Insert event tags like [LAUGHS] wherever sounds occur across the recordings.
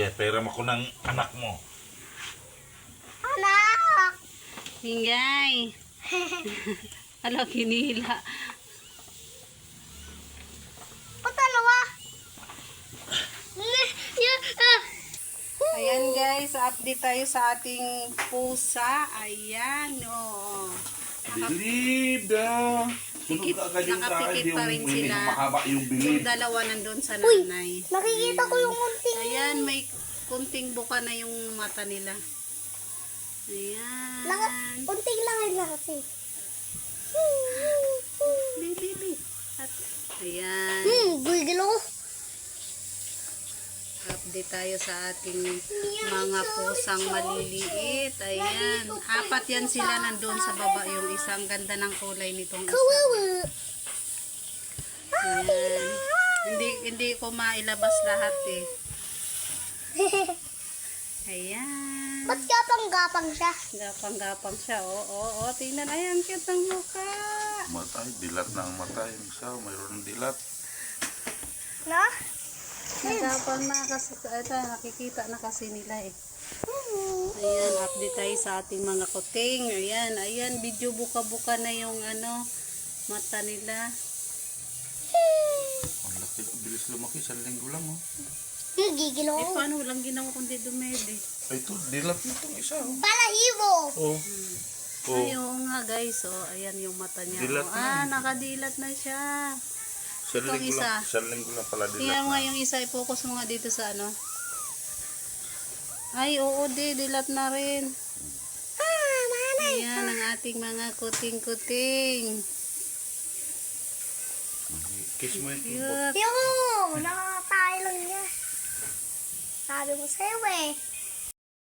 Sige, pera mo ko ng anak mo. Anak! Mingay. [LAUGHS] Hala, kinila. Ah. Ayan guys, update tayo sa ating pusa. Ayan, oh. Believe the... Pikit- yung nakapikit pa yung rin sila. mahaba yung Yung believe. dalawa nandun sa nanay. Nakikita ko yung munting. Ayan, may kunting buka na yung mata nila. Ayan. Lang yun lang kasi. Bi, [LAUGHS] bi, bi. At, ayan. Hmm, gigilo. Update tayo sa ating mga pusang maliliit. Ayan. Apat yan sila nandun sa baba. Yung isang ganda ng kulay nitong isa. Ayan. Hindi, hindi ko mailabas lahat eh. Ayan. Ba't gapang-gapang siya? Gapang-gapang siya. Oo, oo, oo. Tingnan. Ayan, cute ang mukha. Matay, dilat na ang matay. Yung isa, mayroon ng dilat. Na? Nagapang na kasi. Ito, nakikita na kasi nila eh. Hmm. Ayan, update tayo sa ating mga kuting. Ayan, ayan, video buka-buka na yung ano, mata nila. Ang laki, ang bilis lumaki. Sa linggo lang, oh. Hmm, gigilo. Eh, paano walang ginawa kundi dumede? Ay, ito, dilat nitong isa, oh. Balahibo. Oh. Oh. Ay, oo nga guys, oh, ayan yung mata niya. Dilat oh. na. Ah, nakadilat na siya. Sa itong linggo isa. lang, sa linggo lang pala dilat Tingnan mo nga yung isa, i-focus mo nga dito sa ano. Ay, oo, di, dilat na rin. Ah, manay. Ayan ang ating mga kuting-kuting. Kiss mo yung kumpot. Cute. Yung, nakakatay lang niya. Sabi ko sa'yo eh.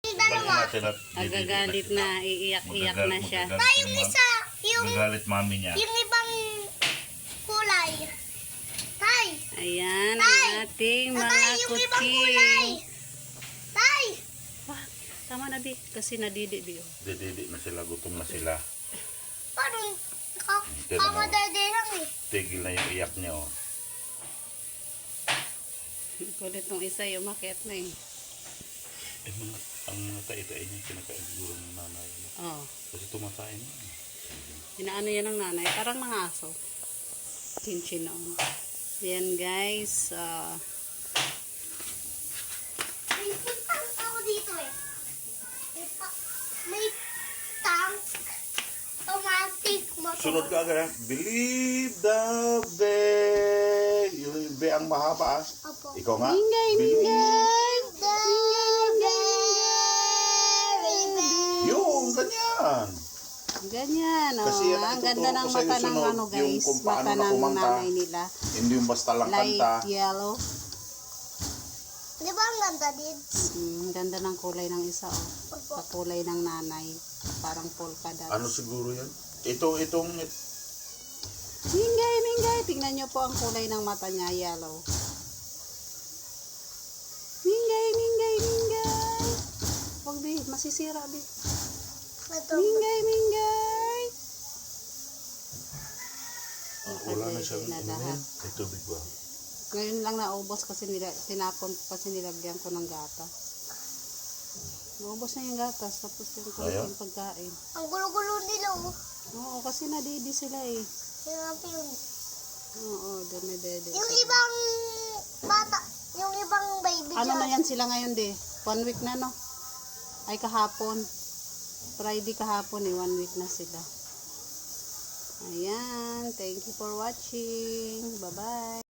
Yung dalawa. natin at Agagalit na, iiyak-iyak na siya. Tay, yung isa, yung, Magagalit mami niya. yung ibang kulay. Ayan ang ating mga kuting. Tay, Ah, tama na, Bi. Kasi nadidi, Bi. oh. Dididi na sila, gutom na sila. ka, Tignan mo. kamadade lang eh. Tigil na yung iyak niya, oh. Kulit nung isa, yung umakyat na eh. Eh, mga, ang mga tayo-tayo niya, kinakain siguro ng nanay. niya. Oh. Kasi tumatayin na. Inaano yan ng nanay. Parang mga aso. Chinchin noon. Ayan guys. ah, May tank ako dito eh. May, may tank. Automatic motor. Sunod ka agad? Believe the day. Yung be ang mahaba, ah. Opo. Ikaw nga. Mingay, mingay! The very best. Yung, ganyan. Ganyan. Oh. Kasi yan ang ganda ng ko sa mata ng ano yung guys. kung paano Mata na ng kumanta. nanay nila. Hindi yung basta lang kanta. Light yellow. Di ba ang ganda din? Mm, ang ganda ng kulay ng isa. Oh. Opo. Sa kulay ng nanay. Parang polka dot. Ano siguro yan? Ito, itong, Mingay, mingay. Tingnan nyo po ang kulay ng mata niya, yellow. Mingay, mingay, mingay. Huwag, Bi. Masisira, Bi. Mingay, mingay. wala na siyang na ano lahat. yan. Ito, big ba? Ngayon lang naubos kasi nila, tinapon kasi nilagyan ko ng gatas. Naubos na yung gatas, tapos yung Ayaw? konting pagkain. Ang gulo-gulo nila oh. Oo, kasi nadidi sila eh. Sinabi yun. Oo, deme-dede. Yung ibang bata, yung ibang baby Ano dyan. na yan sila ngayon, de? One week na, no? Ay, kahapon. Friday kahapon, eh. One week na sila. Ayan. Thank you for watching. Bye-bye.